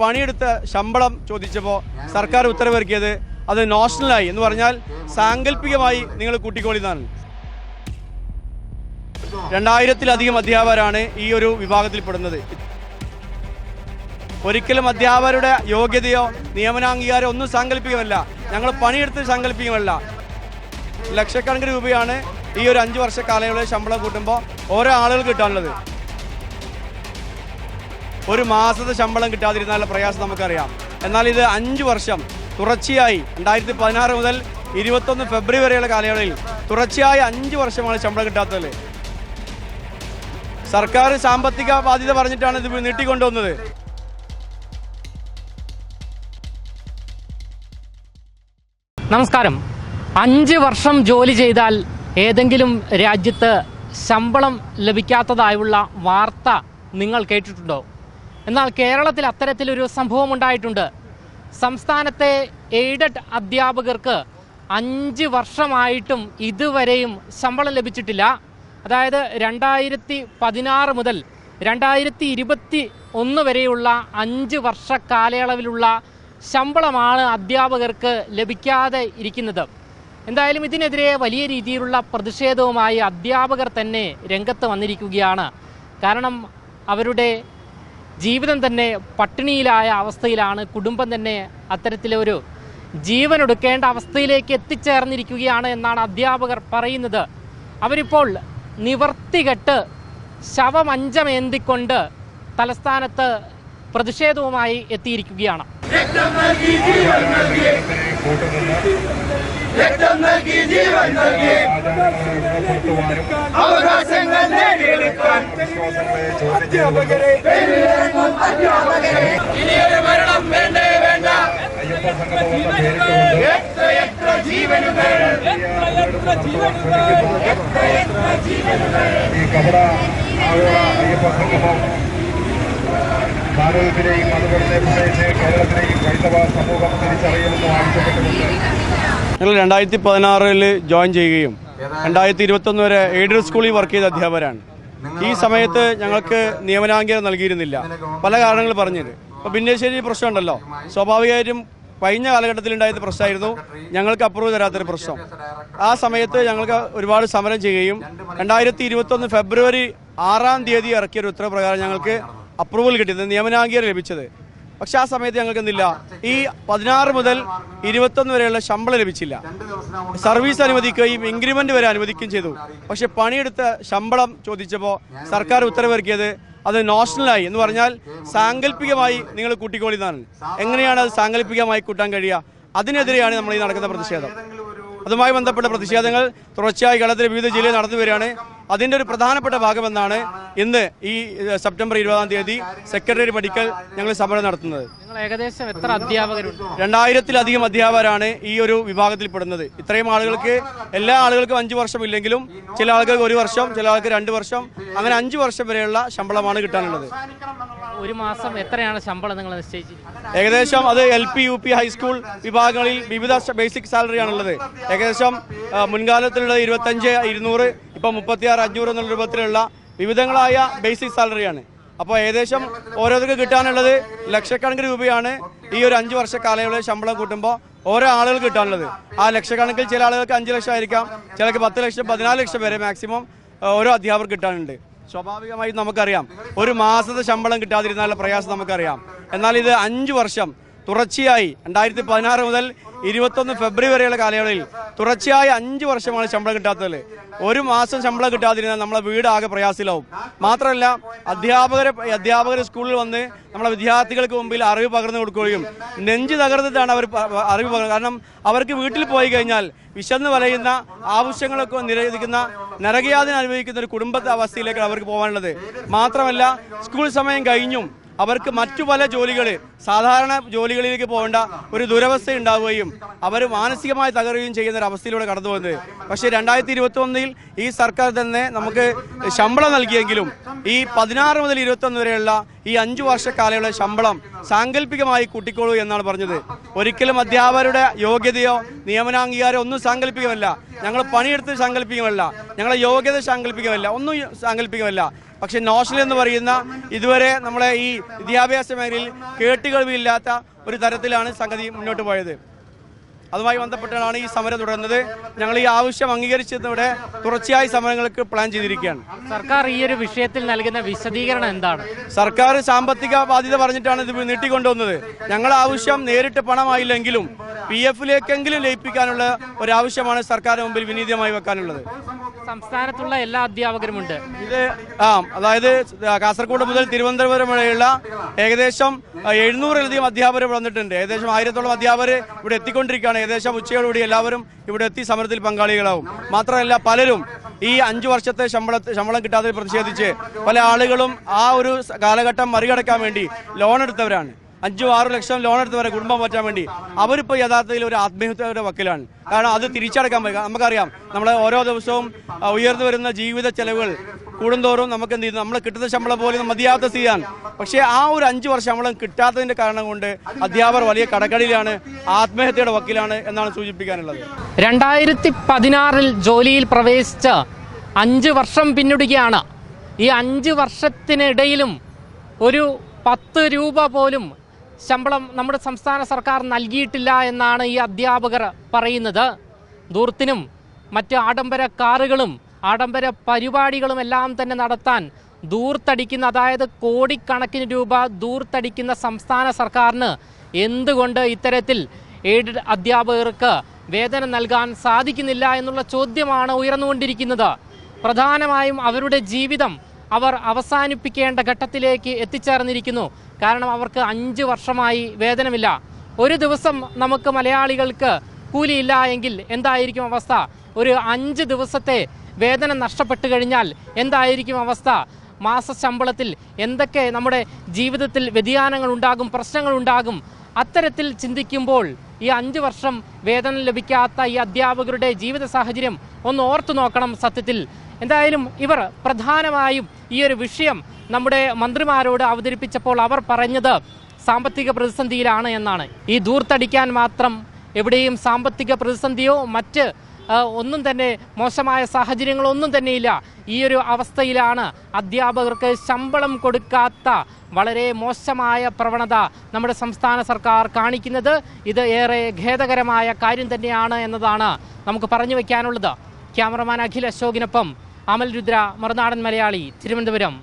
പണിയെടുത്ത ശമ്പളം ചോദിച്ചപ്പോൾ സർക്കാർ ഉത്തരവിറക്കിയത് അത് നോഷണലായി എന്ന് പറഞ്ഞാൽ സാങ്കല്പികമായി നിങ്ങൾ കൂട്ടിക്കോളിന്നാണ് രണ്ടായിരത്തിലധികം അധ്യാപകരാണ് ഈ ഒരു വിഭാഗത്തിൽപ്പെടുന്നത്. ഒരിക്കലും അധ്യാപകരുടെ യോഗ്യതയോ നിയമനാംഗീകാരമോ ഒന്നും സാങ്കല്പികമല്ല ഞങ്ങൾ പണിയെടുത്ത് സാങ്കല്പികമല്ല ലക്ഷക്കണക്കിന് രൂപയാണ് ഈ ഒരു അഞ്ച് വർഷ കാലയളവിൽ ശമ്പളം കൂട്ടുമ്പോൾ ഓരോ ആളുകൾ കിട്ടാനുള്ളത്. ഒരു മാസത്തെ ശമ്പളം കിട്ടാതിരുന്നാലുള്ള പ്രയാസം നമുക്കറിയാം. എന്നാൽ ഇത് അഞ്ച് വർഷം തുടർച്ചയായി രണ്ടായിരത്തി പതിനാറ് മുതൽ ഇരുപത്തൊന്ന് ഫെബ്രുവരി വരെയുള്ള കാലയളവിൽ തുടർച്ചയായി അഞ്ച് വർഷമാണ് ശമ്പളം കിട്ടാത്തത്. സർക്കാർ സാമ്പത്തിക ബാധ്യത പറഞ്ഞിട്ടാണ് ഇത് നീട്ടിക്കൊണ്ടുവന്നത്. നമസ്കാരം. അഞ്ച് വർഷം ജോലി ചെയ്താൽ ഏതെങ്കിലും രാജ്യത്ത് ശമ്പളം ലഭിക്കാത്തതായുള്ള വാർത്ത നിങ്ങൾ കേട്ടിട്ടുണ്ടോ? എന്നാൽ കേരളത്തിൽ അത്തരത്തിലൊരു സംഭവം ഉണ്ടായിട്ടുണ്ട് സംസ്ഥാനത്തെ എയ്ഡഡ് അധ്യാപകർക്ക് അഞ്ച് വർഷമായിട്ടും ഇതുവരെയും ശമ്പളം ലഭിച്ചിട്ടില്ല. അതായത് രണ്ടായിരത്തി പതിനാറ് മുതൽ രണ്ടായിരത്തി ഇരുപത്തി ഒന്ന് വരെയുള്ള അഞ്ച് വർഷ കാലയളവിലുള്ള ശമ്പളമാണ് അധ്യാപകർക്ക് ലഭിക്കാതെ ഇരിക്കുന്നത്. എന്തായാലും ഇതിനെതിരെ വലിയ രീതിയിലുള്ള പ്രതിഷേധവുമായി അധ്യാപകർ തന്നെ രംഗത്ത് വന്നിരിക്കുകയാണ്. കാരണം അവരുടെ ജീവിതം തന്നെ പട്ടിണിയിലായ അവസ്ഥയിലാണ് കുടുംബം തന്നെ അത്തരത്തിലൊരു ജീവൻ എടുക്കേണ്ട അവസ്ഥയിലേക്ക് എത്തിച്ചേർന്നിരിക്കുകയാണ് എന്നാണ് അധ്യാപകർ പറയുന്നത്. അവരിപ്പോൾ നിവർത്തികെട്ട് ശവമഞ്ചമേന്തിക്കൊണ്ട് തലസ്ഥാനത്ത് പ്രതിഷേധവുമായി എത്തിയിരിക്കുകയാണ്. അവകാശങ്ങൾ നേടിയെടുക്കാൻ അധ്യാപകരെ ഇനിയൊരു മരണം വേണ്ടേ വേണ്ട. എത്ര എത്ര ജീവനുകൾ. ഈ കപട അയ്യപ്പ സംഗമം ഭാരതത്തിലെയും അതുപോലെ തന്നെ കേരളത്തിലെയും ക്രൈസ്തവ സമൂഹം തിരിച്ചറിയണമെന്ന് ആവശ്യപ്പെട്ടുകൊണ്ട് ഞങ്ങൾ രണ്ടായിരത്തി പതിനാറിൽ ജോയിൻ ചെയ്യുകയും രണ്ടായിരത്തി ഇരുപത്തൊന്ന് വരെ എയ്ഡഡ് സ്കൂളിൽ വർക്ക് ചെയ്ത അധ്യാപകരാണ്. ഈ സമയത്ത് ഞങ്ങൾക്ക് നിയമനാംഗീകാരം നൽകിയിരുന്നില്ല. പല കാരണങ്ങൾ പറഞ്ഞത് അപ്പോൾ ഭിന്നശേഷി പ്രശ്നമുണ്ടല്ലോ. സ്വാഭാവികമായിട്ടും കഴിഞ്ഞ കാലഘട്ടത്തിൽ ഉണ്ടായത് പ്രശ്നമായിരുന്നു. ഞങ്ങൾക്ക് അപ്രൂവ് തരാത്തൊരു പ്രശ്നം. ആ സമയത്ത് ഞങ്ങൾക്ക് ഒരുപാട് സമരം ചെയ്യുകയും രണ്ടായിരത്തി ഇരുപത്തൊന്ന് ഫെബ്രുവരി ആറാം തീയതി ഇറക്കിയ ഒരു ഉത്തരപ്രകാരം ഞങ്ങൾക്ക് അപ്രൂവൽ കിട്ടിയത് നിയമനാംഗീകാരം ലഭിച്ചത്. പക്ഷെ ആ സമയത്ത് ഞങ്ങൾക്ക് എന്തില്ല? ഈ പതിനാറ് മുതൽ ഇരുപത്തൊന്ന് വരെയുള്ള ശമ്പളം ലഭിച്ചില്ല. സർവീസ് അനുവദിക്കുകയും ഇൻക്രിമെന്റ് വരെ അനുവദിക്കുകയും ചെയ്തു. പക്ഷെ പണിയെടുത്ത ശമ്പളം ചോദിച്ചപ്പോൾ സർക്കാർ ഉത്തരവിറക്കിയത് അത് നോഷണലായി എന്ന് പറഞ്ഞാൽ സാങ്കല്പികമായി നിങ്ങൾ കൂട്ടിക്കോളിന്നാണ്. എങ്ങനെയാണ് അത് സാങ്കല്പികമായി കൂട്ടാൻ കഴിയുക? അതിനെതിരെയാണ് നമ്മൾ ഈ നടക്കുന്ന പ്രതിഷേധം. അതുമായി ബന്ധപ്പെട്ട പ്രതിഷേധങ്ങൾ തുടർച്ചയായി കേരളത്തിലെ വിവിധ ജില്ലയിൽ നടന്നു വരികയാണ്. അതിന്റെ ഒരു പ്രധാനപ്പെട്ട ഭാഗമെന്നാണ് ഇന്ന് ഈ സെപ്റ്റംബർ ഇരുപതാം തീയതി സെക്രട്ടറി പഠിക്കൽ ഞങ്ങൾ സമരം നടത്തുന്നത്. നിങ്ങൾ ഏകദേശം എത്ര അധ്യാപകരുണ്ട്? രണ്ടായിരത്തിലധികം അധ്യാപകരാണ് ഈ ഒരു വിഭാഗത്തിൽ പെടുന്നത് ഇത്രയും ആളുകൾക്ക് എല്ലാ ആളുകൾക്കും അഞ്ച് വർഷം ഇല്ലെങ്കിലും ചില ആളുകൾക്ക് ഒരു വർഷം ചില ആൾക്ക് രണ്ട് വർഷം അങ്ങനെ അഞ്ച് വർഷം വരെയുള്ള ശമ്പളമാണ് കിട്ടാനുള്ളത്. ഒരു മാസം എത്രയാണ് ശമ്പളം നിങ്ങൾ നിശ്ചയിച്ചത് ഏകദേശം അത് L P U P high school വിഭാഗങ്ങളിൽ വിവിധ ബേസിക് സാലറി ആണുള്ളത് ഏകദേശം മുൻകാലത്തിലുള്ളത് മുൻകാലത്തിലുള്ള ഇരുപത്തഞ്ച് ഇരുന്നൂറ് ഇപ്പം മുപ്പത്തിയാറ് അഞ്ഞൂറ് എന്നുള്ള രൂപത്തിലുള്ള വിവിധങ്ങളായ ബേസിക് സാലറിയാണ്. അപ്പോൾ ഏകദേശം ഓരോരുത്തർക്ക് കിട്ടാനുള്ളത് ലക്ഷക്കണക്കിന് രൂപയാണ് ഈ ഒരു അഞ്ച് വർഷ കാലയളവിൽ ശമ്പളം കൂട്ടുമ്പോൾ ഓരോ ആളുകൾ കിട്ടാനുള്ളത്. ആ ലക്ഷക്കണക്കിൽ ചില ആളുകൾക്ക് അഞ്ച് ലക്ഷം ആയിരിക്കാം ചിലർക്ക് പത്ത് ലക്ഷം പതിനാല് ലക്ഷം വരെ മാക്സിമം ഓരോ അധ്യാപകർ കിട്ടാനുണ്ട്. സ്വാഭാവികമായും നമുക്കറിയാം ഒരു മാസത്തെ ശമ്പളം കിട്ടാതിരുന്നാലുള്ള പ്രയാസം നമുക്കറിയാം. എന്നാൽ ഇത് അഞ്ച് വർഷം തുടർച്ചയായി രണ്ടായിരത്തി പതിനാറ് മുതൽ ഇരുപത്തൊന്ന് ഫെബ്രുവരി വരെയുള്ള കാലയളവിൽ തുടർച്ചയായി അഞ്ച് വർഷമാണ് ശമ്പളം കിട്ടാത്തത് ഒരു മാസം ശമ്പളം കിട്ടാതിരുന്നാൽ നമ്മളെ വീട് ആകെ പ്രയാസിലാവും മാത്രമല്ല അധ്യാപകരെ അധ്യാപകർ സ്കൂളിൽ വന്ന് നമ്മളെ വിദ്യാർത്ഥികൾക്ക് മുമ്പിൽ അറിവ് പകർന്നു കൊടുക്കുകയും നെഞ്ച് തകർന്നിട്ടാണ് അവർ അറിവ് പകർന്നത്. കാരണം അവർക്ക് വീട്ടിൽ പോയി കഴിഞ്ഞാൽ വിശന്ന് വലയുന്ന ആവശ്യങ്ങളൊക്കെ നിരോധിക്കുന്ന നരകയാതിന് അനുഭവിക്കുന്ന ഒരു കുടുംബത്തെ അവസ്ഥയിലേക്കാണ് അവർക്ക് പോകാനുള്ളത്. മാത്രമല്ല സ്കൂൾ സമയം കഴിഞ്ഞും അവർക്ക് മറ്റു പല ജോലികൾ സാധാരണ ജോലികളിലേക്ക് പോകേണ്ട ഒരു ദുരവസ്ഥ ഉണ്ടാവുകയും അവർ മാനസികമായി തകരുകയും ചെയ്യുന്ന ഒരു അവസ്ഥയിലൂടെ കടന്നു പോകുന്നത്. പക്ഷേ രണ്ടായിരത്തി ഇരുപത്തി ഒന്നിൽ ഈ സർക്കാർ തന്നെ നമുക്ക് ശമ്പളം നൽകിയെങ്കിലും ഈ പതിനാറ് മുതൽ ഇരുപത്തൊന്ന് വരെയുള്ള ഈ അഞ്ചു വർഷ ശമ്പളം സാങ്കല്പികമായി കൂട്ടിക്കോളൂ എന്നാണ് പറഞ്ഞത്. ഒരിക്കലും അധ്യാപകരുടെ യോഗ്യതയോ നിയമനാംഗീകാരമോ ഒന്നും സാങ്കല്പികമല്ല. ഞങ്ങൾ പണിയെടുത്ത് സങ്കല്പിക്കുമല്ല. ഞങ്ങളെ യോഗ്യത സങ്കല്പിക്കുമല്ല. ഒന്നും സങ്കല്പിക്കുമല്ല. പക്ഷെ നോഷണൽ എന്ന് പറയുന്ന ഇതുവരെ നമ്മളെ ഈ വിദ്യാഭ്യാസ മേഖലയിൽ കേട്ടുകേൾവിയില്ലാത്ത ഒരു തരത്തിലാണ് സംഗതി മുന്നോട്ട് പോയത്. അതുമായി ബന്ധപ്പെട്ടാണ് ഈ സമരം തുടരുന്നത് ഞങ്ങൾ ഈ ആവശ്യം അംഗീകരിച്ചതോടെ തുടർച്ചയായി സമരങ്ങൾക്ക് പ്ലാൻ ചെയ്തിരിക്കുകയാണ്. സർക്കാർ ഈ ഒരു വിഷയത്തിൽ നൽകുന്ന വിശദീകരണം എന്താണ്? സർക്കാർ സാമ്പത്തിക ബാധ്യത പറഞ്ഞിട്ടാണ് ഇത് നീട്ടിക്കൊണ്ടുവന്നത്. ഞങ്ങളുടെ ആവശ്യം നേരിട്ട് പണമായില്ലെങ്കിലും പി എഫിലേക്കെങ്കിലും ലയിപ്പിക്കാനുള്ള ഒരാവശ്യമാണ് സർക്കാരിന് മുമ്പിൽ വിനീതമായി വെക്കാനുള്ളത്. സംസ്ഥാനത്തുള്ള എല്ലാ അധ്യാപകരുമുണ്ട്. ഇത് ആ അതായത് കാസർഗോഡ് മുതൽ തിരുവനന്തപുരം വരെയുള്ള ഏകദേശം എഴുന്നൂറിലധികം അധ്യാപകർ വന്നിട്ടുണ്ട്. ഏകദേശം ആയിരത്തോളം അധ്യാപകർ ഇവിടെ എത്തിക്കൊണ്ടിരിക്കുകയാണ്. ഏകദേശം ഉച്ചയോടുകൂടി എല്ലാവരും ഇവിടെ എത്തി സമരത്തിൽ പങ്കാളികളാവും. മാത്രമല്ല പലരും ഈ അഞ്ചു വർഷത്തെ ശമ്പള ശമ്പളം കിട്ടാതെ പ്രതിഷേധിച്ച് പല ആളുകളും ആ ഒരു കാലഘട്ടം മറികടക്കാൻ വേണ്ടി ലോൺ എടുത്തവരാണ് അഞ്ചും ആറും ലക്ഷം ലോൺ എടുത്തവരെ കുടുംബം മാറ്റാൻ വേണ്ടി. അവരിപ്പോൾ യഥാർത്ഥത്തിൽ ഒരു ആത്മഹത്യയുടെ വക്കിലാണ്. കാരണം അത് തിരിച്ചടക്കാൻ പറ്റുക നമുക്കറിയാം നമ്മളെ ഓരോ ദിവസവും ഉയർന്നു വരുന്ന ജീവിത ചെലവുകൾ കൂടുന്തോറും നമുക്ക് എന്ത് ചെയ്യുന്നു നമ്മൾ കിട്ടുന്ന ശമ്പളം പോലും മതിയാത്ത സ്ഥിതിയാണ്. പക്ഷേ ആ ഒരു അഞ്ച് വർഷം ശമ്പളം കിട്ടാത്തതിന്റെ കാരണം കൊണ്ട് അധ്യാപകർ വലിയ കടക്കടിയിലാണ് ആത്മഹത്യയുടെ വക്കിലാണ് എന്നാണ് സൂചിപ്പിക്കാനുള്ളത്. രണ്ടായിരത്തി പതിനാറിൽ ജോലിയിൽ പ്രവേശിച്ച് അഞ്ച് വർഷം പിന്നിടുകയാണ്. ഈ അഞ്ച് വർഷത്തിനിടയിലും ഒരു പത്ത് രൂപ പോലും ശമ്പളം നമ്മുടെ സംസ്ഥാന സർക്കാർ നൽകിയിട്ടില്ല എന്നാണ് ഈ അധ്യാപകർ പറയുന്നത്. ദൂർത്തിനും മറ്റ് ആഡംബര കാറുകളും ആഡംബര പരിപാടികളും എല്ലാം തന്നെ നടത്താൻ ദൂർത്തടിക്കുന്ന അതായത് കോടിക്കണക്കിന് രൂപ ദൂർത്തടിക്കുന്ന സംസ്ഥാന സർക്കാരിന് എന്തുകൊണ്ട് ഇത്തരത്തിൽ എയ്ഡഡ് അധ്യാപകർക്ക് വേതനം നൽകാൻ സാധിക്കുന്നില്ല എന്നുള്ള ചോദ്യമാണ് ഉയർന്നുകൊണ്ടിരിക്കുന്നത്. പ്രധാനമായും അവരുടെ ജീവിതം അവർ അവസാനിപ്പിക്കേണ്ട ഘട്ടത്തിലേക്ക് എത്തിച്ചേർന്നിരിക്കുന്നു. കാരണം അവർക്ക് അഞ്ച് വർഷമായി വേതനമില്ല. ഒരു ദിവസം നമുക്ക് മലയാളികൾക്ക് കൂലിയില്ല എങ്കിൽ എന്തായിരിക്കും അവസ്ഥ? ഒരു അഞ്ച് ദിവസത്തെ വേതനം നഷ്ടപ്പെട്ടു കഴിഞ്ഞാൽ എന്തായിരിക്കും അവസ്ഥ? മാസശമ്പളത്തിൽ എന്തൊക്കെ നമ്മുടെ ജീവിതത്തിൽ വ്യതിയാനങ്ങൾ ഉണ്ടാകും പ്രശ്നങ്ങൾ ഉണ്ടാകും? അത്തരത്തിൽ ചിന്തിക്കുമ്പോൾ ഈ അഞ്ച് വർഷം വേതനം ലഭിക്കാത്ത ഈ അധ്യാപകരുടെ ജീവിത സാഹചര്യം ഒന്ന് ഓർത്തു നോക്കണം സത്യത്തിൽ. എന്തായാലും ഇവർ പ്രധാനമായും ഈ ഒരു വിഷയം നമ്മുടെ മന്ത്രിമാരോട് അവതരിപ്പിച്ചപ്പോൾ അവർ പറഞ്ഞത് സാമ്പത്തിക പ്രതിസന്ധിയിലാണ് എന്നാണ്. ഈ ദൂർത്തടിക്കാൻ മാത്രം എവിടെയും സാമ്പത്തിക പ്രതിസന്ധിയോ മറ്റ് ഒന്നും തന്നെ മോശമായ സാഹചര്യങ്ങളൊന്നും തന്നെയില്ല. ഈ ഒരു അവസ്ഥയിലാണ് അധ്യാപകർക്ക് ശമ്പളം കൊടുക്കാത്ത വളരെ മോശമായ പ്രവണത നമ്മുടെ സംസ്ഥാന സർക്കാർ കാണിക്കുന്നത്. ഇത് ഏറെ ഖേദകരമായ കാര്യം തന്നെയാണ് എന്നതാണ് നമുക്ക് പറഞ്ഞു വയ്ക്കാനുള്ളത്. ക്യാമറമാൻ അഖിൽ അശോകിനൊപ്പം അമൽ രുദ്ര മറുനാടൻ മലയാളി തിരുവനന്തപുരം.